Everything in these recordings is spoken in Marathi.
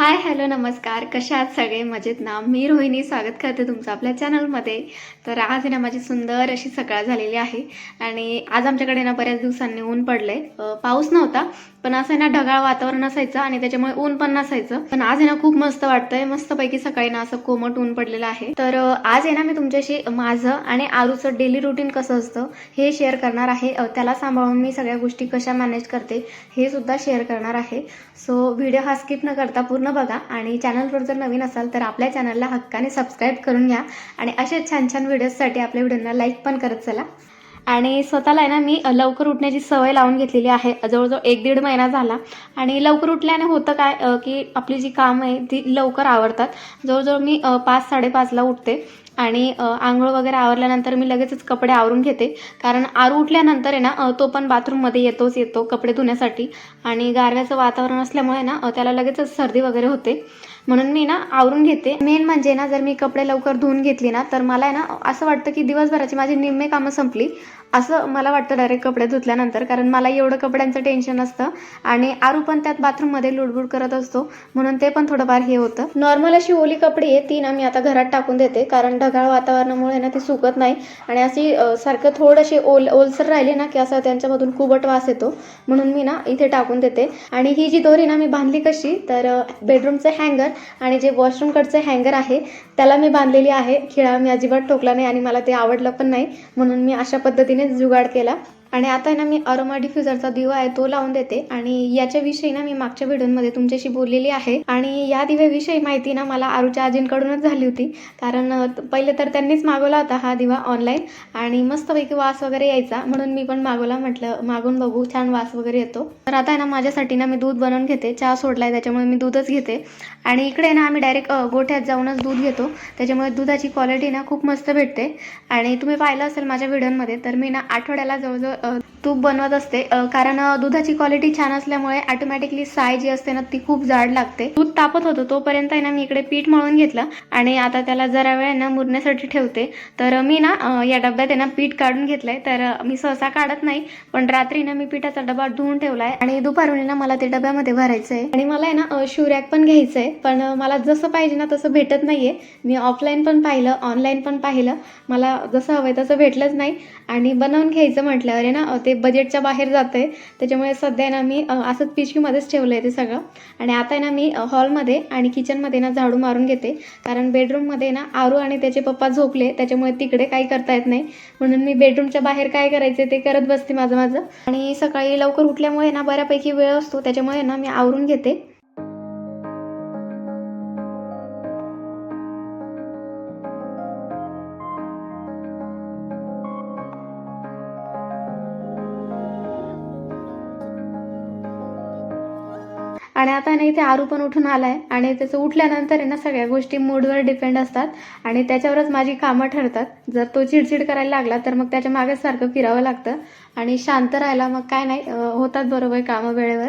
हाय हॅलो नमस्कार. कशा आहात सगळे? मजेत ना? मी रोहिणी. स्वागत करते तुमचं आपल्या चॅनलमध्ये तर आज आहे ना माझी सुंदर अशी सकाळ झालेली आहे. आणि आज आमच्याकडे ना बऱ्याच दिवसांनी ऊन पडले पाऊस नव्हता पण असं आहे ना ढगाळ वातावरण असायचं आणि त्याच्यामुळे ऊन पण नसायचं. पण आज आहे ना खूप मस्त वाटतंय. मस्तपैकी सकाळी ना असं कोमट ऊन पडलेलं आहे. तर आज आहे ना मी तुमच्याशी माझं आणि आरूचं डेली रुटीन कसं असतं हे शेअर करणार आहे. त्याला सांभाळून मी सगळ्या गोष्टी कशा मॅनेज करते हे सुद्धा शेअर करणार आहे. सो व्हिडिओ हा स्किप न करता पूर्ण बघा आणि चॅनलवर जर नवीन असाल तर आपल्या चॅनलला हक्काने सबस्क्राईब करून घ्या आणि असे छान छान व्हिडिओजसाठी आपल्या व्हिडिओना लाईक पण करत चला. आणि स्वतःला आहे ना मी लवकर उठण्याची सवय लावून घेतलेली आहे. जवळजवळ एक दीड महिना झाला. आणि लवकर उठल्याने होतं काय की आपली जी कामं आहे ती लवकर आवडतात. जवळजवळ मी पाच साडेपाचला उठते. आणि आंघोळ वगैरे आवरल्यानंतर मी लगेचच कपडे आवरून घेते. कारण आरू उठल्यानंतर आहे ना तो पण बाथरूममध्ये येतोच येतो कपडे धुण्यासाठी. आणि गारव्याचं वातावरण असल्यामुळे ना त्याला लगेचच सर्दी वगैरे होते. म्हणून मी ना आवरून घेते. मेन म्हणजे ना जर मी कपडे लवकर धुवून घेतली ना तर मला आहे ना असं वाटतं की दिवसभराची माझी निम्मे कामं संपली. असं मला वाटतं डायरेक्ट कपडे धुतल्यानंतर कारण मला एवढं कपड्यांचं टेन्शन असतं आणि आरू पण त्यात बाथरूममध्ये लुडबुड करत असतो म्हणून ते पण थोडंफार हे होतं. नॉर्मल अशी ओली कपडे आहे ती ना मी आता घरात टाकून देते कारण ढगाळ वातावरणामुळे ना ती सुकत नाही. आणि अशी सारखं थोडीशी ओल ओलसर राहिली ना की असं त्यांच्यामधून कुबट वास येतो म्हणून मी ना इथे टाकून देते. आणि ही जी दोरी ना मी बांधली कशी तर बेडरूमचं हँगर आणि जे वॉशरूमकडचं हँगर आहे त्याला मी बांधलेली आहे. खिळा मी अजिबात ठोकला नाही आणि मला ते आवडलं पण नाही. म्हणून मी अशा पद्धतीने जुगाड केला. आणि आता आहे ना मी अरोमा डिफ्युजरचा दिवा आहे तो लावून देते. आणि याच्याविषयी ना मी मागच्या व्हिडिओमध्ये तुमच्याशी बोललेली आहे. आणि या दिव्याविषयी माहिती ना मला आरूच्या आजींकडूनच झाली होती. कारण पहिले तर त्यांनीच मागवला होता हा दिवा ऑनलाईन आणि मस्तपैकी वास वगैरे यायचा. म्हणून मी पण मागवला म्हटलं मागून बघू छान वास वगैरे येतो. तर आता आहे ना माझ्यासाठी ना मी दूध बनवून घेते. चहा सोडलाय त्याच्यामुळे मी दूधच घेते. आणि इकडे ना आम्ही डायरेक्ट गोठ्यात जाऊनच दूध घेतो. त्याच्यामुळे दुधाची क्वालिटी ना खूप मस्त भेटते. आणि तुम्ही पाहिलं असेल माझ्या व्हिडिओमध्ये तर मी ना आठवड्याला जवळजवळ तूप बनवत असते. कारण दुधाची क्वालिटी छान असल्यामुळे ऑटोमॅटिकली साय जी असते ना ती खूप जाड लागते. दूध तापत होतं तोपर्यंत आहे ना मी इकडे पीठ मळून घेतलं आणि आता त्याला जरा वेळ ना मुरण्यासाठी ठेवते. तर मी ना या डब्यात आहे ना पीठ काढून घेतलंय. तर मी सहसा काढत नाही पण रात्री ना मी पिठाचा डबा धुवून ठेवलाय आणि दुपारून ना मला ते डब्यामध्ये भरायचं आहे आणि मला आहे ना शिवरॅक पण घ्यायचं आहे पण मला जसं पाहिजे ना तसं भेटत नाहीये. मी ऑफलाईन पण पाहिलं ऑनलाईन पण पाहिलं. मला जसं हवंय तसं भेटलंच नाही. आणि बनवून घ्यायचं म्हटल्यावर आहे ना ते बजेटच्या बाहेर जातंय. त्याच्यामुळे सध्या ना मी असंच पिशवीमध्येच ठेवलं आहे ते सगळं. आणि आता आहे ना मी हॉलमध्ये आणि किचनमध्ये ना झाडू मारून घेते. कारण बेडरूममध्ये ना आरू आणि त्याचे पप्पा झोपले त्याच्यामुळे तिकडे काही करता येत नाही. म्हणून मी बेडरूमच्या बाहेर काय करायचे ते करत बसते माझं माझं आणि सकाळी लवकर उठल्यामुळे ना बऱ्यापैकी वेळ असतो. त्याच्यामुळे ना मी आवरून घेते. आणि आता ना इथे आरू पण उठून आलाय. आणि त्याचं उठल्यानंतर आहे ना सगळ्या गोष्टी मूडवर डिपेंड असतात. आणि त्याच्यावरच माझी कामं ठरतात. जर तो चिडचिड करायला लागला तर मग त्याच्यामागे सारखं फिरावं लागतं. आणि शांत राहायला मग काय नाही होतात बरोबर कामं वेळेवर.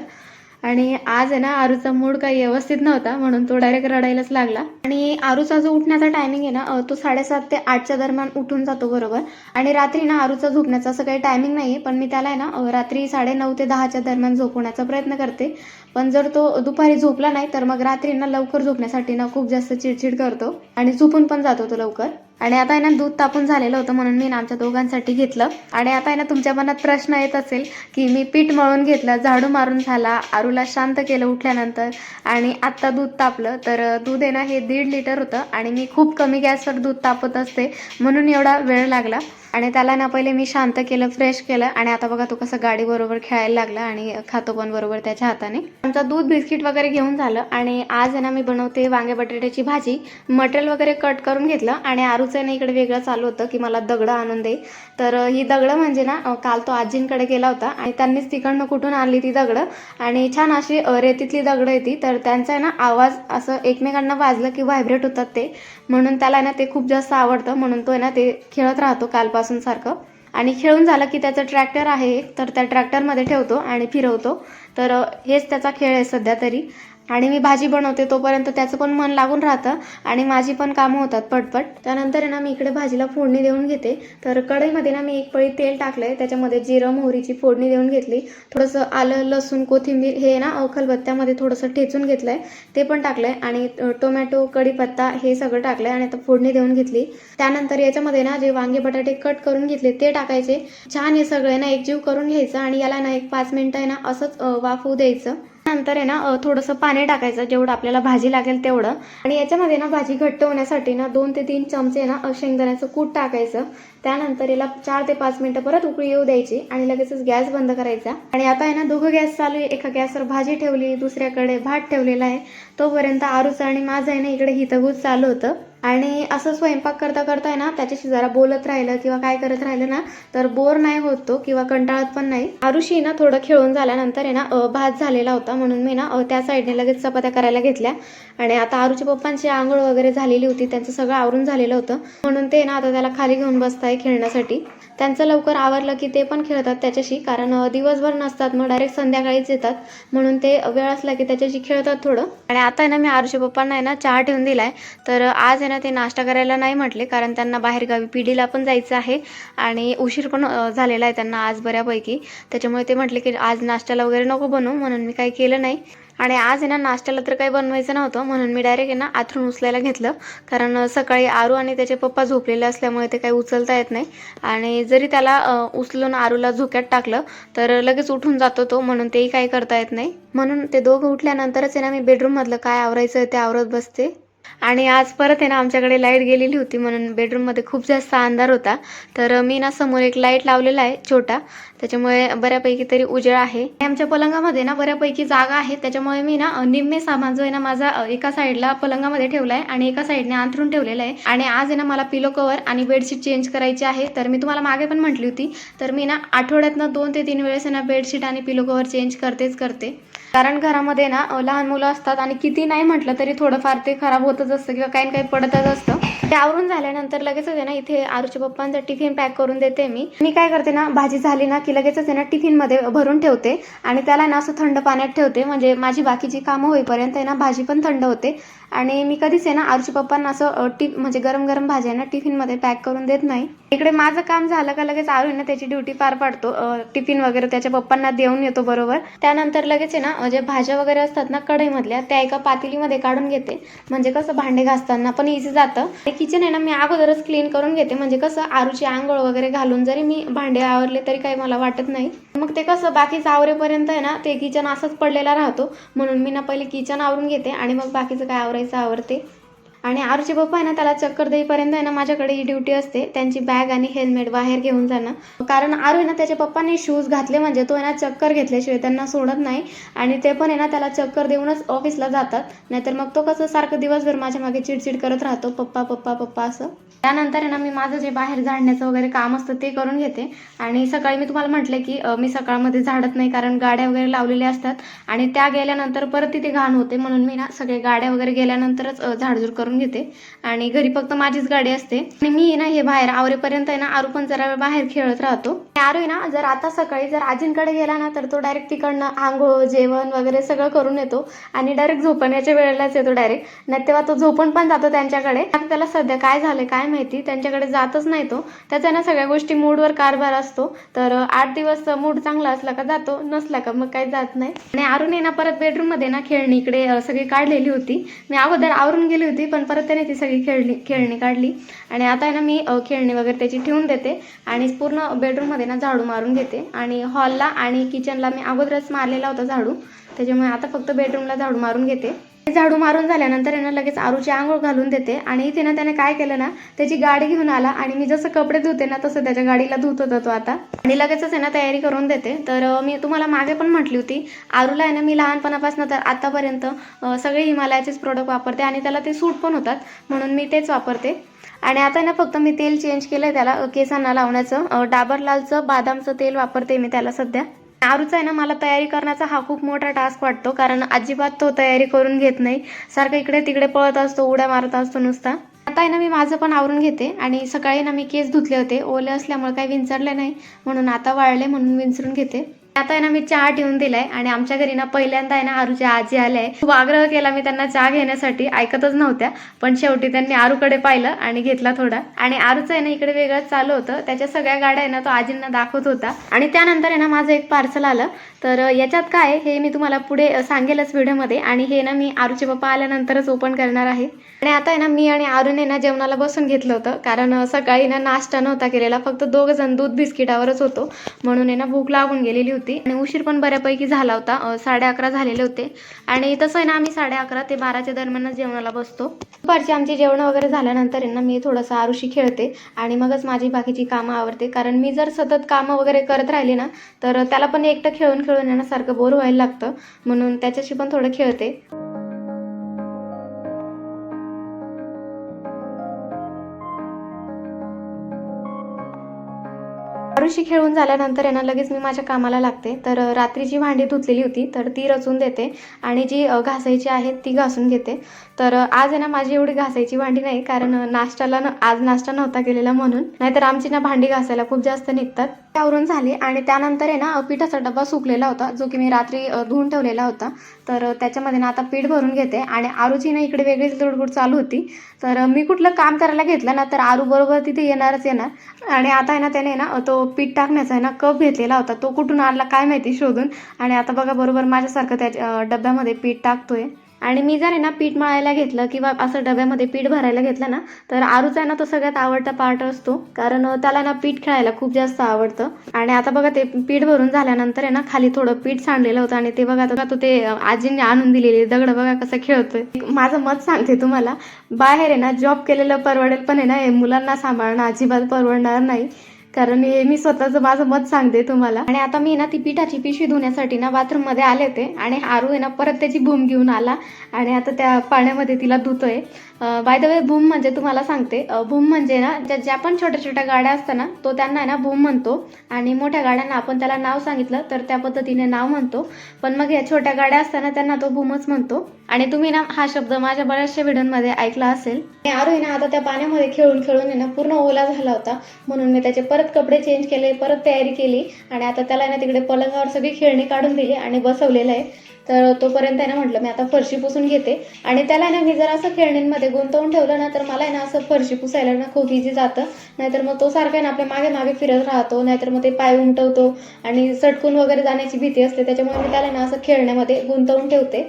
आणि आज आहे ना आरूचा मूड काही व्यवस्थित नव्हता म्हणून तो डायरेक्ट रडायलाच लागला. आणि आरूचा जो उठण्याचा टायमिंग आहे ना तो साडेसात ते आठच्या दरम्यान उठून जातो बरोबर. आणि रात्री ना आरूचा झोपण्याचा असं काही टायमिंग नाही पण मी त्याला आहे ना रात्री साडे नऊ ते दहाच्या दरम्यान झोपवण्याचा प्रयत्न करते. पण जर तो दुपारी झोपला नाही तर मग रात्री ना लवकर झोपण्यासाठी ना खूप जास्त चिडचिड करतो आणि झोपून पण जातो तो लवकर. आणि आता आहे ना दूध तापून झालेलं होतं म्हणून मी ना आमच्या दोघांसाठी घेतलं. आणि आता आहे ना तुमच्या मनात प्रश्न येत असेल की मी पीठ मळून घेतलं झाडू मारून झाला आरूला शांत केलं उठल्यानंतर आणि आत्ता दूध तापलं तर दूध आहे ना हे दीड लिटर होतं आणि मी खूप कमी गॅसवर दूध तापत असते म्हणून एवढा वेळ लागला. आणि त्याला ना पहिले मी शांत केलं फ्रेश केलं आणि आता बघा तो कसं गाडी बरोबर खेळायला लागला आणि खातो पण बरोबर त्याच्या हाताने. आमचं दूध बिस्किट वगैरे घेऊन झालं आणि आज आहे ना मी बनवते वांगे बटाट्याची भाजी. मटेरियल वगैरे कट करून घेतलं आणि आरूचं आहे ना इकडे वेगळं चालू होतं की मला दगडं आणून दे. तर ही दगडं म्हणजे ना काल तो आजींकडे गेला होता आणि त्यांनीच तिकडनं कुठून आणली ती दगडं. आणि छान अशी रेतीतली दगडं येते तर त्यांचा आहे ना आवाज असं एकमेकांना वाजलं की व्हायब्रेट होतात ते. म्हणून त्याला आहे ना ते खूप जास्त आवडतं. म्हणून तो आहे ना ते खेळत राहतो कालपासून सारखं. आणि खेळून झालं की त्याचं ट्रॅक्टर आहे एक. तर त्या ट्रॅक्टरमध्ये ठेवतो आणि फिरवतो. तर हेच त्याचा खेळ आहे सध्या तरी. आणि मी भाजी बनवते तोपर्यंत त्याचं पण मन लागून राहतं आणि माझी पण कामं होतात पटपट. त्यानंतर आहे ना मी इकडे भाजीला फोडणी देऊन घेते. तर कढईमध्ये ना मी एक पळी तेल आहे त्याच्यामध्ये जिरं मोहरीची फोडणी देऊन घेतली. थोडंसं आलं लसूण कोथिंबीर हे ना अवखलबत्त्यामध्ये थोडंसं ठेचून घेतलं आहे ते पण टाकलं आहे आणि टोमॅटो कढीपत्ता हे सगळं टाकलं आहे आणि आता फोडणी देऊन घेतली. त्यानंतर याच्यामध्ये ना जे वांगे बटाटे कट करून घेतले ते टाकायचे. छान हे सगळे ना एकजीव करून घ्यायचं आणि याला ना एक पाच मिनिटं आहे ना असंच वाफवू द्यायचं. नंतर आहे ना थोडंसं पाणी टाकायचं जेवढं आपल्याला भाजी लागेल तेवढं. आणि याच्यामध्ये ना भाजी घट्ट होण्यासाठी ना दोन ते तीन चमचे ना शेंगदाण्याचं कूट टाकायचं. त्यानंतर याला चार ते पाच मिनिटं परत उकळी येऊ द्यायची आणि लगेचच गॅस बंद करायचा. आणि आता आहे ना दोघं गॅस चालू आहे. एका गॅसवर भाजी ठेवली दुसऱ्याकडे भात ठेवलेला आहे. तोपर्यंत आरूचं आणि माझं आहे ना इकडे हितगूज चालू होतं. आणि असं स्वयंपाक करता करता आहे ना त्याच्याशी जरा बोलत राहिलं किंवा काय करत राहिलं ना तर बोर नाही होत तो किंवा कंटाळत पण नाही. आरुषी ना थोडं खेळून झाल्यानंतर आहे ना भात झालेला होता म्हणून मी ना त्या साईडने लगेच चपात्या करायला घेतल्या. आणि आता आरूच्या पप्पांची आंघोळ वगैरे झालेली होती त्यांचं सगळं आवरून झालेलं होतं. म्हणून ते ना आता त्याला खाली घेऊन बसताय खेळण्यासाठी. त्यांचं लवकर आवरलं की ते पण खेळतात त्याच्याशी कारण दिवसभर नसतात मग डायरेक्ट संध्याकाळीच येतात. म्हणून ते वेळ असला की त्याच्याशी खेळतात थोडं. आणि आता आहे ना मी आरुषी पप्पांना आहे ना चहा ठेवून दिलाय. तर आज आहे ना ते नाश्ता करायला नाही म्हटले कारण त्यांना बाहेरगावी पिढीला पण जायचं आहे. आणि उशीर पण झालेला आहे त्यांना आज बऱ्यापैकी. त्याच्यामुळे ते म्हटले की आज नाश्त्याला वगैरे नको बनवू म्हणून मी काही केलं नाही. आणि आज आहे ना नाश्त्याला तर काही बनवायचं नव्हतं. म्हणून मी डायरेक्ट आहे ना आथरून उचलायला घेतलं. कारण सकाळी आरू आणि त्याचे पप्पा झोपलेले असल्यामुळे ते काही उचलता येत नाही. आणि जरी त्याला उचलून आरूला झोक्यात टाकलं तर लगेच उठून जातो तो. म्हणून तेही काही करता येत नाही. म्हणून ते दोघं उठल्यानंतरच आहे ना मी बेडरूममधलं काय आवरायचं ते आवरत बसते. आणि आज परत आहे ना आमच्याकडे लाइट गेलेली होती म्हणून बेडरूममध्ये खूप जास्त अंधार होता. तर मी ना समोर एक लाइट लावलेला आहे छोटा. त्याच्यामुळे बऱ्यापैकी तरी उजेड आहे. आमच्या पलंगामध्ये ना बऱ्यापैकी जागा आहे. त्याच्यामुळे मी ना निम्मे सामान जो आहे ना माझा एका साईडला पलंगामध्ये ठेवला आहे आणि एका साईडने अंथरून ठेवलेला आहे. आणि आज आहे ना मला पिलो कवर आणि बेडशीट चेंज करायची आहे. तर मी तुम्हाला मागे पण म्हटली होती. तर मी ना आठवड्यातनं दोन ते तीन वेळेस आहे ना बेडशीट आणि पिलो कवर चेंज करतेच करते. कारण घरामध्ये ना लहान मुलं असतात आणि किती नाही म्हटलं तरी थोडंफार ते खराब होतच असतं किंवा काही ना काही पडतच असतं. ते आवरून झाल्यानंतर लगेचच आहे ना इथे आरूच्या पप्पांचा टिफिन पॅक करून देते मी. मी काय करते ना भाजी झाली ना की लगेचच आहे ना टिफिनमध्ये भरून ठेवते आणि त्याला ना असं थंड पाण्यात ठेवते. म्हणजे माझी बाकीची कामं होईपर्यंत आहे ना भाजी पण थंड होते. आणि मी कधीच आहे ना आरुची पप्पांना असं टिफ म्हणजे गरम गरम भाज्या आहे ना टिफिनमध्ये पॅक करून देत नाही. इकडे माझं काम झालं का लगेच आरू ना त्याची ड्युटी पार पाडतो. टिफिन वगैरे त्याच्या पप्पांना देऊन येतो बरोबर. त्यानंतर लगेच आहे ना जे भाज्या वगैरे असतात ना कढईमधल्या त्या एका पातेलीमध्ये काढून घेते. म्हणजे कसं भांडे घासताना पण इझी जातं. किचन आहे ना मी अगोदरच क्लीन करून घेते. म्हणजे कसं आरूची आंघोळ वगैरे घालून जरी मी भांडे आवरले तरी काही मला वाटत नाही. मग ते कसं बाकीचं आवरेपर्यंत आहे ना ते किचन असंच पडलेला राहतो. म्हणून मी ना पहिले किचन आवरून घेते आणि मग बाकीचं काय आवरायचं आवरते. आणि आरूचे पप्पा आहे ना त्याला चक्कर देईपर्यंत आहे ना माझ्याकडे ही ड्युटी असते. त्यांची बॅग आणि हेल्मेट बाहेर घेऊन जाणं. कारण आरू आहे ना त्याच्या पप्पाने शूज घातले म्हणजे तो आहे ना चक्कर घेतल्याशिवाय त्यांना सोडत नाही. आणि ते पण आहे ना त्याला चक्कर देऊनच ऑफिसला जातात. नाहीतर मग तो कसं सारखं दिवसभर माझ्या मागे चिडचिड करत राहतो. पप्पा पप्पा पप्पा असं. त्यानंतर आहे ना मी माझं जे बाहेर झाडण्याचं वगैरे काम असतं ते करून घेते. आणि सकाळी मी तुम्हाला म्हटलं की मी सकाळमध्ये झाडत नाही कारण गाड्या वगैरे लावलेल्या असतात. आणि त्या गेल्यानंतर परत तिथे घाण होते म्हणून मी ना सगळे गाड्या वगैरे गेल्यानंतरच झाडझूड करून घेते. आणि घरी फक्त माझीच गाडी असते. आणि मी ना हे बाहेर आवरेपर्यंत आहे ना आरू पण जरा वेळ बाहेर खेळत राहतो. आरू आहे ना जर आता सकाळी जर आजींकडे गेला ना तर तो डायरेक्ट तिकडनं आंघोळ जेवण वगैरे सगळं करून येतो. आणि डायरेक्ट झोपण्याच्या वेळेलाच येतो डायरेक्ट नाही तेव्हा तो झोपून पण जातो त्यांच्याकडे. आता त्याला सध्या काय झालं काय माहिती त्यांच्याकडे जातच नाही तो. त्याचा ना सगळ्या गोष्टी मूडवर कारभार असतो. तर आठ दिवस मूड चांगला असला का जातो नसला का मग काही जात नाही. आणि आरून ना परत बेडरूममध्ये ना खेळणी इकडे सगळी काढलेली होती. मी अगोदर आवरून गेली होती पण पण परत त्याने ती सगळी खेळणी खेळणी काढली. आणि आता आहे ना मी खेळणी वगैरे त्याची ठेवून देते. आणि पूर्ण बेडरूममध्ये ना झाडू मारून घेते. आणि हॉलला आणि किचनला मी अगोदरच मारलेला होता झाडू. त्याच्यामुळे आता फक्त बेडरूमला झाडू मारून घेते. झाडू मारून झाल्यानंतर यानं लगेच आरूची आंघोळ घालून देते. आणि इथे ना त्याने काय केलं ना त्याची गाडी घेऊन आला. आणि मी जसं कपडे धुते ना तसं त्याच्या गाडीला धुत होता तो आता. आणि लगेचच आहे ना तयारी करून देते. तर मी तुम्हाला मागे पण म्हटली होती आरूला आहे ना मी लहानपणापासून तर आतापर्यंत सगळे हिमालयाचेच प्रोडक्ट वापरते. आणि त्याला ते सूट पण होतात म्हणून मी तेच वापरते. आणि आता ना फक्त मी तेल चेंज केलंय त्याला केसांना लावण्याचं. डाबर लालचं बादामचं तेल वापरते मी त्याला सध्या. आरूचा आहे ना मला तयारी करण्याचा हा खूप मोठा टास्क वाटतो कारण अजिबात तो तयारी करून घेत नाही. सारखं इकडे तिकडे पळत असतो उड्या मारत असतो नुसता. आता आहे ना मी माझं पण आवरून घेते आणि सकाळी ना मी केस धुतले होते. ओले असल्यामुळे काही विंचरले नाही म्हणून आता वाळले म्हणून विंचरून घेते. आता आहे ना मी चहा ठेवून दिलाय आणि आमच्या घरी ना पहिल्यांदा आहे ना आरूच्या आजी आल्या आहे खूप आग्रह केला मी त्यांना चहा घेण्यासाठी. ऐकतच नव्हत्या पण शेवटी त्यांनी आरूकडे पाहिलं आणि घेतला थोडा. आणि आरूचं आहे ना इकडे वेगळंच चालू होतं. त्याच्या सगळ्या गाड्या आहे ना तो आजींना दाखवत होता. आणि त्यानंतर आहे ना माझं एक पार्सल आलं. तर याच्यात काय हे मी तुम्हाला पुढे सांगेलच व्हिडिओमध्ये. आणि हे ना मी आरूचे पप्पा आल्यानंतरच ओपन करणार आहे. आणि आता आहे ना मी आणि आरूने ना जेवणाला बसून घेतलं होतं. कारण सकाळी ना नाश्ता नव्हता केलेला. फक्त दोघं जण दूध बिस्किटावरच होतो. म्हणून आहे ना भूक लागून गेलेली होती. आणि उशीर पण बऱ्यापैकी झाला होता. साडे अकरा झालेले होते. आणि तसं आहे ना आम्ही साडे अकरा ते बाराच्या दरम्यानच जेवणाला बसतो. दुपारची आमची जेवण वगैरे झाल्यानंतर आहे ना मी थोडंसं आरुषी खेळते. आणि मगच माझी बाकीची कामं आवडते कारण मी जर सतत कामं वगैरे करत राहिले ना तर त्याला पण एकटं खेळून खेळून येण्यासारखं बोर व्हायला लागतं. म्हणून त्याच्याशी पण थोडं खेळते. आरुषी खेळून झाल्यानंतर आहे ना लगेच मी माझ्या कामाला लागते. तर रात्रीची भांडी धुतलेली होती तर ती रचून देते आणि जी घासायची आहेत ती घासून घेते. तर आज आहे ना माझी एवढी घासायची भांडी नाही कारण नाश्त्याला न आज नाश्ता नव्हता केलेला म्हणून. नाहीतर आमची ना भांडी घासायला खूप जास्त निघतात. त्यावरून झाली आणि त्यानंतर आहे ना पिठाचा डब्बा सुकलेला होता जो की मी रात्री धुवून ठेवलेला होता. तर त्याच्यामध्ये ना आता पीठ भरून घेते आणि आरूची ना इकडे वेगळीच लुडबुड चालू होती. तर मी कुठलं काम करायला घेतलं ना तर आरू बरोबर तिथे येणारच येणार. आणि आता आहे ना त्याने ना तो पीठ टाकण्याचा आहे ना कप घेतलेला होता. तो कुठून आणला काय माहिती शोधून. आणि आता बघा बरोबर माझ्यासारखं त्या डब्यामध्ये पीठ टाकतोय. आणि मी जर आहे ना पीठ मळायला घेतलं किंवा असं डब्यामध्ये पीठ भरायला घेतलं ना तर आरूचा आहे ना तो सगळ्यात आवडता पार्ट असतो. कारण त्याला ना पीठ खेळायला खूप जास्त आवडतं. आणि आता बघा ते पीठ भरून झाल्यानंतर आहे ना खाली थोडं पीठ सांडलेलं होतं आणि ते बघा बघा तो ते आजींनी आणून दिलेली दगड बघा कसं खेळतोय. माझं मत सांगते तुम्हाला बाहेर आहे ना जॉब केलेलं परवडेल पण आहे ना हे मुलांना सांभाळणं अजिबात परवडणार नाही. कारण हे मी स्वतःचं माझं मत सांगते तुम्हाला. आणि आता मी ना ती पिठाची पिशवी धुण्यासाठी ना बाथरूममध्ये आले होते. आणि आरू आहे ना परत त्याची भूम घेऊन आला. आणि आता त्या पाण्यामध्ये तिला धुतोय. बाय द वे भूम म्हणजे तुम्हाला सांगते. भूम म्हणजे ना ज्या ज्या पण छोट्या छोट्या गाड्या असतात ना तो त्यांना आहे ना भूम म्हणतो. आणि मोठ्या गाड्यांना आपण त्याला नाव सांगितलं तर त्या पद्धतीने नाव म्हणतो. पण मग या छोट्या गाड्या असताना त्यांना तो भूमच म्हणतो. आणि तुम्ही ना हा शब्द माझ्या बऱ्याचशा व्हिडिओमध्ये ऐकला असेल. आरोही ना आता त्या पाण्यामध्ये खेळून खेळून आहे ना पूर्ण ओला झाला होता. म्हणून मी त्याचे परत कपडे चेंज केले परत तयारी केली. आणि आता त्याला ना तिकडे पलंगावर सगळी खेळणी काढून दिली आणि बसवलेलं आहे. तर तोपर्यंत आहे ना म्हटलं मी आता फरशी पुसून घेते. आणि त्याला आहे ना मी जर असं खेळणींमध्ये गुंतवून ठेवलं ना तर मला आहे ना असं फरशी पुसायला ना खूप इझी जातं. नाहीतर मग तो सारखा आहे ना आपल्या मागे मागे फिरत राहतो नाहीतर मग ते पाय उमटवतो आणि सटकून वगैरे जाण्याची भीती असते. त्याच्यामुळे मी त्याला ना असं खेळण्यामध्ये गुंतवून ठेवते.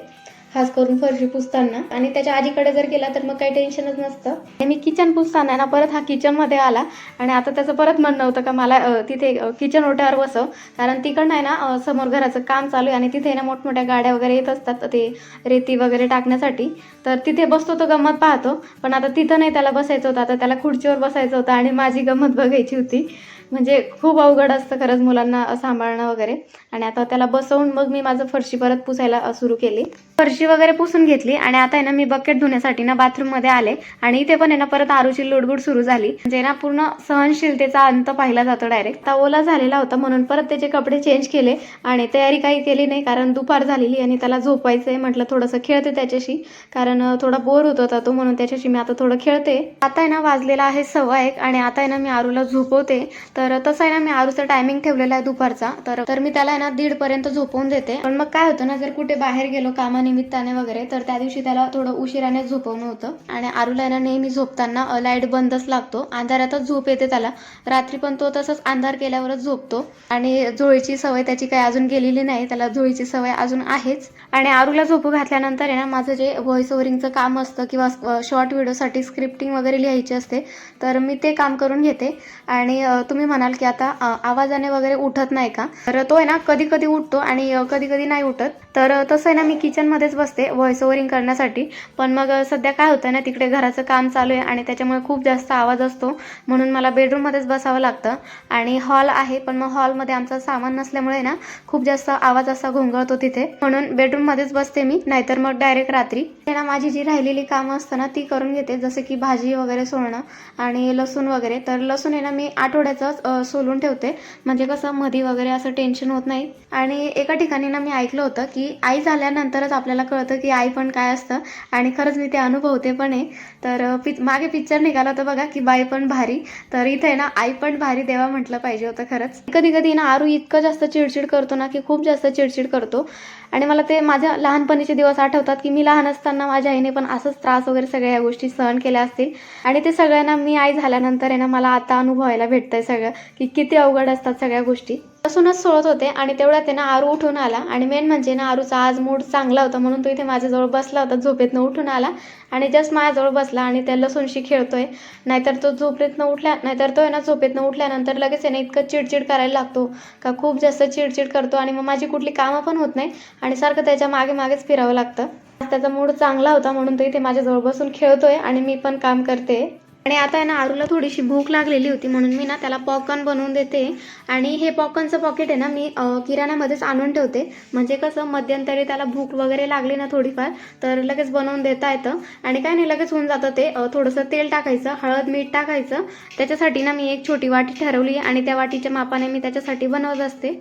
खास करून फरशी पुसताना. आणि त्याच्या आजीकडे जर गेला तर मग काही टेन्शनच नसतं. आणि मी किचन पुसताना ना परत हा किचनमध्ये आला. आणि आता त्याचं परत म्हणणं होतं का मला तिथे किचन ओट्यावर बसव. कारण तिकडनं आहे ना समोर घराचं काम चालू आहे. आणि तिथे ना मोठमोठ्या गाड्या वगैरे येत असतात ते रेती वगैरे टाकण्यासाठी. तर तिथे बसतो तो गंमत पाहतो. पण आता तिथं नाही त्याला बसायचं होतं. आता त्याला खुर्चीवर बसायचं होतं. आणि माझी गंमत बघायची होती. म्हणजे खूप अवघड असतं खरंच मुलांना सांभाळणं वगैरे. आणि आता त्याला बसवून मग मी माझं फरशी परत पुसायला सुरू केली. फरशी वगैरे पुसून घेतली आणि आता आहे ना मी बकेट धुण्यासाठी ना बाथरूममध्ये आले. आणि इथे पण आहे ना परत आरूची लुडबुड सुरू झाली. म्हणजे ना पूर्ण सहनशीलतेचा अंत पाहिला जातो डायरेक्ट आता ओला झालेला होता म्हणून परत त्याचे कपडे चेंज केले आणि तयारी काही केली नाही कारण दुपार झालेली आणि त्याला झोपायचं आहे म्हटलं थोडंसं खेळते त्याच्याशी. कारण थोडा बोर होत होता तो म्हणून त्याच्याशी मी आता थोडं खेळते. आता आहे ना वाजलेला आहे सव्वा एक आणि आता आहे ना मी आरूला झोपवते. तर तसं आहे ना मी आरूचा टायमिंग ठेवलेला आहे दुपारचा. तर तर मी त्याला आहे ना दीड पर्यंत झोपवून देते. पण मग काय होतं ना जर कुठे बाहेर गेलो कामाने निमित्ताने वगैरे तर त्या दिवशी त्याला थोडं उशिराने झोपवणं होतं. आणि आरूला ना नेहमी झोपताना लाइट बंदच लागतो. अंधारातच झोप येते त्याला. रात्री पण तो तसंच अंधार केल्यावरच झोपतो. आणि झोळीची सवय त्याची काही अजून गेलेली नाही. त्याला झोळीची सवय अजून आहेच. आणि आरूला झोपू घातल्यानंतर आहे ना माझं जे व्हॉइस ओव्हरिंगचं काम असतं किंवा शॉर्ट व्हिडिओसाठी स्क्रिप्टिंग वगैरे लिहायची असते तर मी ते काम करून घेते. आणि तुम्ही म्हणाल की आता आवाजाने वगैरे उठत नाही का? तर तो आहे ना कधी कधी उठतो आणि कधी कधी नाही उठत. तर तसं आहे ना मी किचनमध्येच बसते व्हॉइस ओवरिंग करण्यासाठी. पण मग सध्या काय होतं ना तिकडे घराचं काम चालू आहे आणि त्याच्यामुळे खूप जास्त आवाज असतो. म्हणून मला बेडरूममध्येच बसावं लागतं. आणि हॉल आहे पण मग हॉलमध्ये आमचं सामान नसल्यामुळे ना खूप जास्त आवाज असा घोंगळतो तिथे. म्हणून बेडरूममध्येच बसते मी नाहीतर मग डायरेक्ट रात्री. ना माझी जी राहिलेली कामं असतं ना ती करून घेते जसं की भाजी वगैरे सोलणं आणि लसूण वगैरे. तर लसूण आहे ना मी आठवड्याचं सोलून ठेवते. म्हणजे कसं मधी वगैरे असं टेन्शन होत नाही. आणि एका ठिकाणी ना मी ऐकलं होतं की की आई झाल्यानंतरच आपल्याला कळतं की आई पण काय असतं. आणि खरंच मी ते अनुभवते पण आहे. तर पिच मागे पिक्चर निघाला होता बघा की बाई पण भारी. तर इथे ना आई पण भारी देवा म्हटलं पाहिजे होतं खरंच. कधी कधी ना आरू इतकं जास्त चिडचिड करतो ना की खूप जास्त चिडचिड करतो. आणि मला ते माझ्या लहानपणीचे दिवस आठवतात की मी लहान असताना माझ्या आईने पण असंच त्रास वगैरे सगळ्या या गोष्टी सहन केल्या असतील. आणि ते सगळ्यांना मी आई झाल्यानंतर आहे ना मला आता अनुभवायला भेटतंय सगळं की किती अवघड असतात सगळ्या गोष्टी. पासूनच सोडत होते आणि तेवढ्यात आहे ना आरू उठून आला. आणि मेन म्हणजे ना आरूचा आज मूड चांगला होता म्हणून तो इथे माझ्याजवळ बसला होता झोपेतनं उठून आला. आणि जस्ट माझ्याजवळ बसला आणि त्या लसूणशी खेळतोय. नाहीतर तो झोपेतनं उठल्या नाहीतर तो आहे ना झोपेतनं उठल्यानंतर लगेच आहे ना इतकं चिडचिड करायला लागतो. का खूप जास्त चिडचिड करतो आणि मग माझी कुठली कामं पण होत नाही आणि सारखं त्याच्यामागे मागेच फिरावं लागतं. त्याचा मूड चांगला होता म्हणून तो इथे माझ्याजवळ बसून खेळतोय आणि मी पण काम करते. आणि आता आहे ना आरूला थोडीशी भूक लागलेली होती म्हणून मी ना त्याला पॉपकॉर्न बनवून देते. आणि हे पॉपकॉर्नचं पॉकेट आहे ना मी किराण्यामध्येच आणून ठेवते. म्हणजे कसं मध्यंतरी त्याला भूक वगैरे लागली ना थोडीफार तर लगेच बनवून देता येतं. आणि काय नाही लगेच होऊन जातं ते थोडंसं तेल टाकायचं हळद मीठ टाकायचं. त्याच्यासाठी ना मी एक छोटी वाटी ठरवली आणि त्या वाटीच्या मापाने मी त्याच्यासाठी बनवत असते.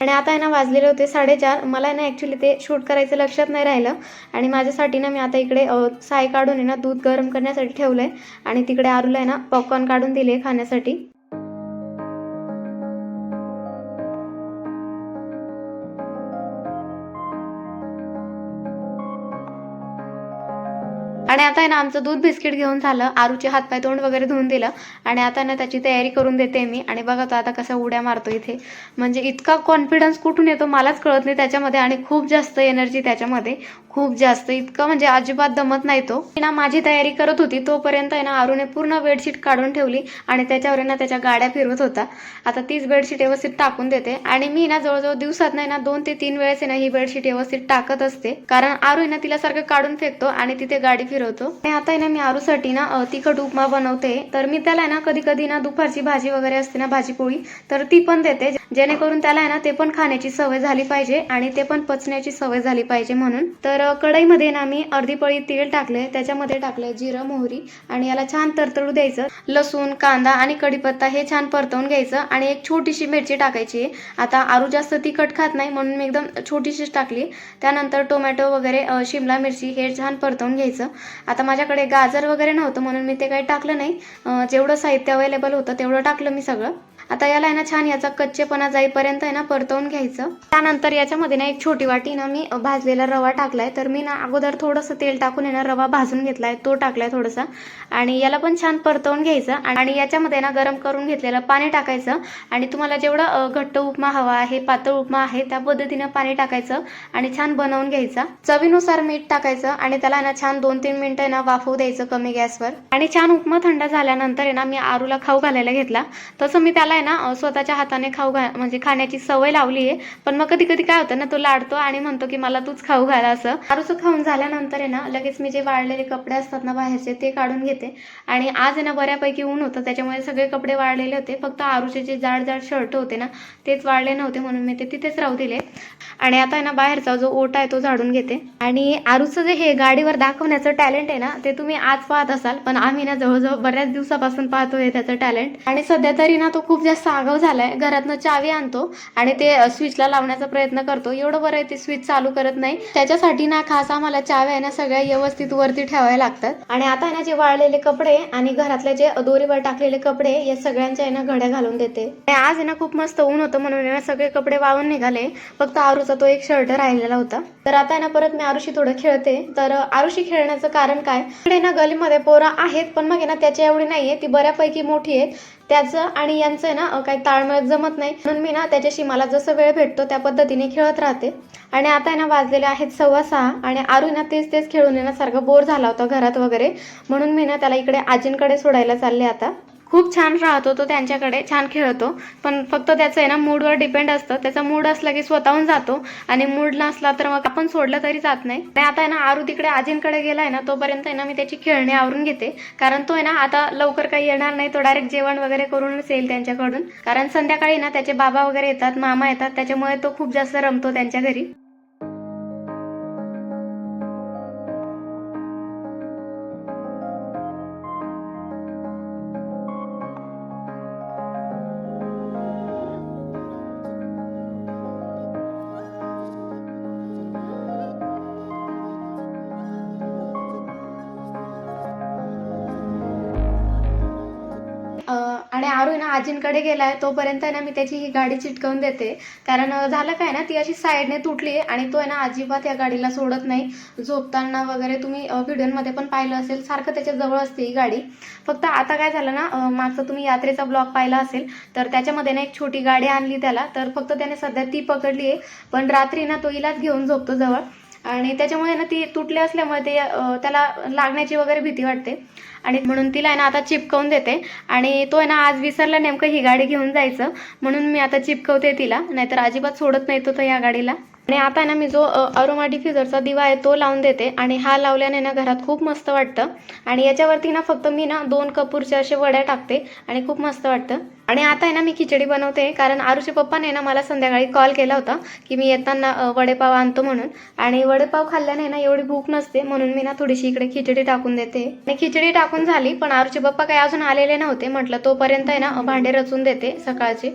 आणि आता आहे ना वाजलेले होते साडेचार. मला आहे ना ॲक्च्युली ते शूट करायचं लक्षात नाही राहिलं. आणि माझ्यासाठी ना मी आता इकडे साय काढून आहे ना दूध गरम करण्यासाठी ठेवलं आहे आणि तिकडे आरूला आहे ना पॉपकॉर्न काढून दिले खाण्यासाठी. आणि आता आहे ना आमचं दूध बिस्किट घेऊन झालं आरूचे हातपाय तोंड वगैरे धुवून दिलं. आणि आता ना त्याची तयारी करून देते मी. आणि बघा तो आता कसा उड्या मारतो इथे. म्हणजे इतका कॉन्फिडन्स कुठून येतो मलाच कळत नाही त्याच्यामध्ये. आणि खूप जास्त एनर्जी त्याच्यामध्ये. खूप जास्त. इतकं म्हणजे अजिबात दमत नाही तो. मी ना माझी तयारी करत होती तोपर्यंत आहे ना आरूने पूर्ण बेडशीट काढून ठेवली आणि त्याच्यावर आहे ना त्याच्या गाड्या फिरवत होता. आता तीच बेडशीट व्यवस्थित टाकून देते. आणि मी ना जवळजवळ दिवसात नाही ना दोन ते तीन वेळेस आहे ना ही बेडशीट व्यवस्थित टाकत असते. कारण आरू ना तिला सारखं काढून फेकतो आणि तिथे गाडी फिरवतो. आणि आता ना मी आरूसाठी ना तिखट उपमा बनवते. तर मी त्याला आहे ना कधी कधी ना दुपारची भाजी वगैरे असते ना भाजी पोळी तर ती पण देते. जेणेकरून त्याला आहे ना ते पण खाण्याची सवय झाली पाहिजे आणि ते पण पचण्याची सवय झाली पाहिजे म्हणून. तर तर कढईमध्ये ना मी अर्धी पळी तेल टाकले त्याच्यामध्ये टाकले जिरं मोहरी आणि याला छान तरतडू द्यायचं. लसूण कांदा आणि कढीपत्ता हे छान परतवून घ्यायचं आणि एक छोटीशी मिरची टाकायची. आता आरू जास्त तिखट खात नाही म्हणून मी एकदम छोटीशीच टाकली. त्यानंतर टोमॅटो वगैरे शिमला मिरची हे छान परतवून घ्यायचं. आता माझ्याकडे गाजर वगैरे नव्हतं म्हणून मी ते काही टाकलं नाही. जेवढं साहित्य अवेलेबल होतं तेवढं टाकलं मी सगळं. आता याला आहे ना छान याचा कच्चेपणा जाईपर्यंत आहे ना परतवून घ्यायचं. त्यानंतर याच्यामध्ये ना एक छोटी वाटी ना मी भाजलेला रवा टाकलाय. तर मी ना अगोदर थोडंसं तेल टाकून आहे ना रवा भाजून घेतलाय. तो टाकलाय थोडासा. आणि याला पण छान परतवून घ्यायचं. आणि याच्यामध्ये ना गरम करून घेतलेलं पाणी टाकायचं. आणि तुम्हाला जेवढं घट्ट उपमा हवा आहे पातळ उपमा आहे त्या पद्धतीनं पाणी टाकायचं. आणि छान बनवून घ्यायचा. चवीनुसार मीठ टाकायचं. आणि त्याला ना छान दोन तीन मिनिटं आहे ना वाफवू द्यायचं कमी गॅसवर. आणि छान उपमा थंड झाल्यानंतर आहे ना मी आरूला खाऊ घालायला घेतला. तसं मी त्याला आहे ना स्वतःच्या हाताने खाऊ घा म्हणजे खाण्याची सवय लावली आहे पण मग कधी कधी काय होतं ना तो लाडतो आणि म्हणतो की मला तूच खाऊ घाला असं. आरूचं खाऊन झाल्यानंतर आहे ना लगेच मी जे वाळलेले कपडे असतात ना बाहेरचे ते काढून घेते. आणि आज आहे ना बऱ्यापैकी ऊन होतं त्याच्यामुळे सगळे कपडे वाळलेले होते. फक्त आरूचे जे जाड जाड शर्ट होते ना तेच वाळले नव्हते म्हणून मी ते तिथेच राहू दिले. आणि आता आहे ना बाहेरचा जो ओटा आहे तो झाडून घेते. आणि आरूचं जे हे गाडीवर दाखवण्याचं टॅलेंट आहे ना ते तुम्ही आज पाहत असाल. पण आम्ही ना जवळजवळ बऱ्याच दिवसापासून पाहतोय त्याचं टॅलेंट. आणि सध्या तरी ना तो खूप जास्त आगाव झालाय. घरातनं चावी आणतो आणि ते स्विचला लावण्याचा प्रयत्न करतो. एवढं बरं आहे ते स्विच चालू करत नाही. त्याच्यासाठी ना खास आम्हाला चाव्या आहे ना सगळ्या व्यवस्थित वरती ठेवाव्या लागतात. आणि आता आहे ना जे वाळलेले कपडे आणि घरातले जे दोरीवर टाकलेले कपडे या सगळ्यांच्या आहे ना घड्या घालून देते. आज आहे ना खूप मस्त ऊन होतं म्हणून सगळे कपडे वाळून निघाले. फक्त आरूचा तो एक शर्ट राहिलेला होता. तर आता ना परत मी आरुशी थोडं खेळते. तर आरुशी खेळण्याचं कारण काय? इकडे ना गलीमध्ये पोरं आहेत पण मग ना त्याच्या एवढी नाहीये. ती बऱ्यापैकी मोठी आहेत. त्याचं आणि यांचं आहे ना काही ताळमेळ जमत नाही. म्हणून मी ना त्याच्याशी मला जसं वेळ भेटतो त्या पद्धतीने खेळत राहते. आणि आता आहे ना वाजलेले आहेत सव्वा सहा आणि आरू ना तेच तेच खेळून येण्यासारखं बोर झाला होता घरात वगैरे. म्हणून मी ना त्याला इकडे आजींकडे सोडायला चालले आता. खूप छान राहतो तो त्यांच्याकडे छान खेळतो. पण फक्त त्याचं आहे ना मूडवर डिपेंड असतं. त्याचा मूड असला की स्वतःहून जातो आणि मूड नसला तर मग आपण सोडलं तरी जात नाही. आणि आता आहे ना आरू तिकडे आजींकडे गेलाय ना तोपर्यंत आहे ना मी त्याची खेळणी आवरून घेते. कारण तो आहे ना आता लवकर काही येणार नाही. तो डायरेक्ट जेवण वगैरे करूनच येईल त्यांच्याकडून. कारण संध्याकाळी ना त्याचे बाबा वगैरे येतात मामा येतात. त्याच्यामुळे तो खूप जास्त रमतो त्यांच्या घरी. आरू आहे ना आजींकडे गेलाय तोपर्यंत आहे ना मी त्याची ही गाडी चिटकवून देते. कारण झालं काय ना ती अशी साईडने तुटली आहे आणि तो आहे ना अजिबात या गाडीला सोडत नाही. झोपताना वगैरे तुम्ही व्हिडिओमध्ये पण पाहिलं असेल सारखं त्याच्याजवळ असते ही गाडी. फक्त आता काय झालं ना मागचं मागचा तुम्ही यात्रेचा ब्लॉग पाहिला असेल तर त्याच्यामध्ये ना एक छोटी गाडी आणली त्याला. तर फक्त त्याने सध्या ती पकडली आहे पण रात्री ना तो हिलाच घेऊन झोपतो जवळ. आणि त्याच्यामुळे ना ती तुटली असल्यामुळे ते त्याला लागण्याची वगैरे भीती वाटते. आणि म्हणून तिला आहे ना आता चिपकवून देते. आणि तो आहे ना आज विसरला नेमकं ही गाडी घेऊन जायचं. म्हणून मी आता चिपकवते तिला. नाहीतर अजिबात सोडत नाही तो तर या गाडीला. आणि आता आहे ना मी जो अरोमा डिफ्युजरचा दिवा आहे तो लावून देते आणि हा लावल्याने ना घरात खूप मस्त वाटतं. आणि याच्यावरती ना फक्त मी ना दोन कपूरच्या असे वड्या टाकते आणि खूप मस्त वाटतं. आणि आता आहे ना मी खिचडी बनवते कारण आरुचे पप्पाने ना मला संध्याकाळी कॉल केला होता की मी येताना वडेपाव आणतो म्हणून. आणि वडेपाव खाल्ल्याने ना एवढी भूक नसते म्हणून मी ना थोडीशी इकडे खिचडी टाकून देते. आणि खिचडी टाकून झाली पण आरुचे पप्पा काही अजून आलेले नव्हते. म्हटलं तोपर्यंत आहे ना भांडे रचून देते सकाळचे.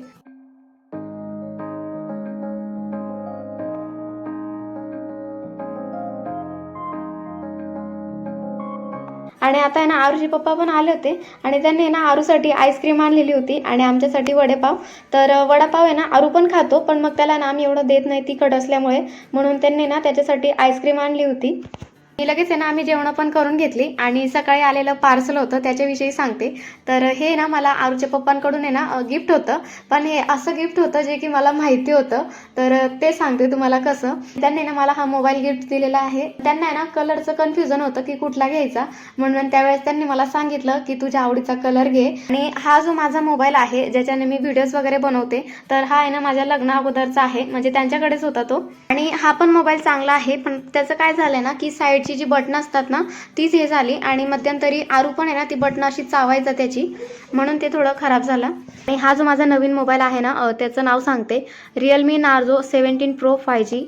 आणि आता आहे ना आरूचे पप्पा पण आले होते आणि त्यांनी ना आरूसाठी आईस्क्रीम आणलेली होती आणि आमच्यासाठी वडेपाव. तर वडापाव आहे ना आरू पण खातो पण मग त्याला ना आम्ही एवढं देत नाही तिखट असल्यामुळे म्हणून त्यांनी ना त्याच्यासाठी आईस्क्रीम आणली होती. लगेच आहे ना आम्ही जेवणं पण करून घेतली आणि सकाळी आलेलं पार्सल होतं त्याच्याविषयी सांगते. तर हे ना मला आरूच्या पप्पांकडून आहे ना गिफ्ट होतं. पण हे असं गिफ्ट होतं जे की मला माहिती होतं. तर ते सांगते तुम्हाला कसं. त्यांनी ना मला हा मोबाईल गिफ्ट दिलेला आहे. त्यांना आहे ना कलरचं कन्फ्युजन होतं की कुठला घ्यायचा. म्हणून त्यावेळेस त्यांनी मला सांगितलं की तुझ्या आवडीचा कलर घे. आणि हा जो माझा मोबाईल आहे ज्याच्याने मी व्हिडिओज वगैरे बनवते तर हा आहे ना माझ्या लग्ना अगोदरचा आहे. म्हणजे त्यांच्याकडेच होता तो. आणि हा पण मोबाईल चांगला आहे. पण त्याचं काय झालं ना की साईडची जी बटणं असतात ना तीच हे झाली आणि मध्यंतरी आरू पण आहे ना ती बटणं अशी चावायचं त्याची. म्हणून ते थोडं खराब झालं. आणि हा जो माझा नवीन मोबाईल आहे ना त्याचं नाव सांगते. Realme Narzo seventeen pro five G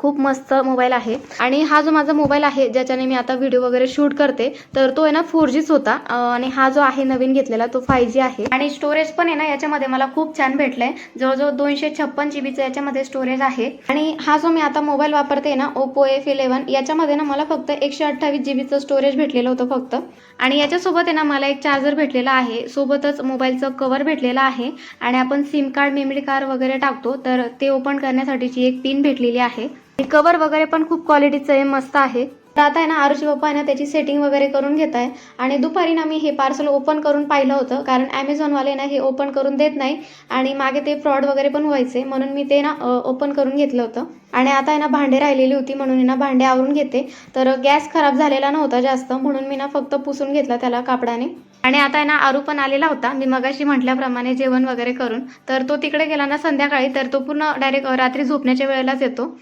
खूप मस्त मोबाईल आहे. आणि हा जो माझा मोबाईल आहे ज्याच्याने मी आता व्हिडिओ वगैरे शूट करते तर तो आहे ना फोर जीच होता. आणि हा जो आहे नवीन घेतलेला तो फाय जी आहे. आणि स्टोरेज पण आहे ना याच्यामध्ये मला खूप छान भेटलंय. जवळजवळ दोनशे छप्पन जीबीचं याच्यामध्ये स्टोरेज आहे. आणि हा जो मी आता मोबाईल वापरते ना ओप्पो एफ इलेव्हन याच्यामध्ये ना मला फक्त एकशे अठ्ठावीस जीबीचं स्टोरेज भेटलेलं होतं फक्त. आणि याच्यासोबत आहे ना मला एक चार्जर भेटलेला आहे. सोबतच मोबाईलचं कवर भेटलेलं आहे. आणि आपण सिम कार्ड मेमरी कार्ड वगैरे टाकतो. तर ते ओपन करण्यासाठीची एक पिन भेटलेली आहे. कवर वगैरे पण खूप क्वालिटीचं आहे मस्त आहे. तर आता आहे ना आरुषी पप्पा आहे ना त्याची सेटिंग वगैरे करून घेत आहे आणि दुपारी ना मी हे पार्सल ओपन करून पाहिलं होतं कारण ॲमेझॉनवाले ना हे ओपन करून देत नाही. आणि मागे ते फ्रॉड वगैरे पण व्हायचे म्हणून मी ते ना ओपन करून घेतलं होतं. आणि आता आहे ना भांडे राहिलेली होती म्हणून ना भांडे आवरून घेते. तर गॅस खराब झालेला नव्हता जास्त म्हणून मी ना फक्त पुसून घेतला त्याला कापडाने. आणि आता आहे ना आरू पण आलेला होता. मी मगाशी म्हटल्याप्रमाणे जेवण वगैरे करून. तर तो तिकडे गेला ना संध्याकाळी. तर तो पूर्ण डायरेक्ट रात्री झोपण्याच्या वेळेलाच येतो.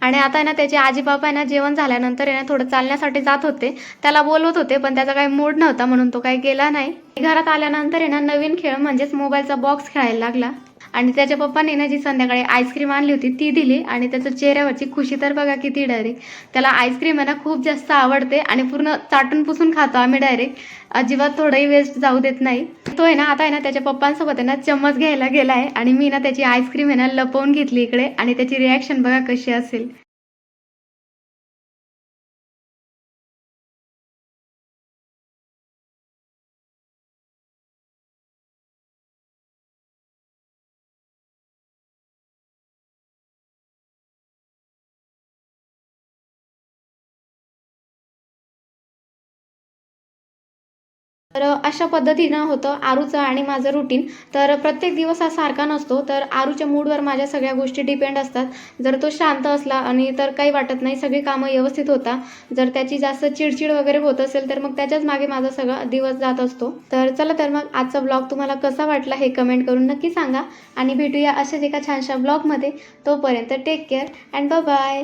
आणि आता आहे ना त्याचे आजी बाबा आहे ना जेवण झाल्यानंतर आहे ना थोडं चालण्यासाठी जात होते. त्याला बोलवत होते पण त्याचा काही मूड नव्हता म्हणून तो काही गेला नाही. घरात आल्यानंतर आहे ना नवीन खेळ म्हणजेच मोबाईलचा बॉक्स खेळायला लागला. आणि त्याच्या पप्पाने ना जी संध्याकाळी आईस्क्रीम आणली होती ती दिली आणि त्याच्या चेहऱ्यावरची खुशी तर बघा किती डायरेक्ट त्याला आईस्क्रीम आहे ना खूप जास्त आवडते आणि पूर्ण चाटून पुसून खातो आम्ही डायरेक्ट अजिबात थोडंही वेस्ट जाऊ देत नाही. तो आहे ना आता आहे ना त्याच्या पप्पांसोबत आहे ना चम्मच घ्यायला गेला आहे आणि मी ना त्याची आईस्क्रीम आहे ना लपवून घेतली इकडे आणि त्याची रिॲक्शन बघा कशी असेल. तर अशा पद्धतीनं होतं आरूचं आणि माझं रुटीन तर प्रत्येक दिवस हा सारखा नसतो तर आरूच्या मूडवर माझ्या सगळ्या गोष्टी डिपेंड असतात. जर तो शांत असला आणि तर काही वाटत नाही सगळी कामं व्यवस्थित होता जर त्याची जास्त चिडचिड वगैरे होत असेल तर मग त्याच्याच मागे माझा सगळा दिवस जात असतो. तर चला तर मग आजचा ब्लॉग तुम्हाला कसा वाटला हे कमेंट करून नक्की सांगा. आणि भेटूया अशाच एका छानशा ब्लॉगमध्ये तोपर्यंत टेक केअर अँड बाय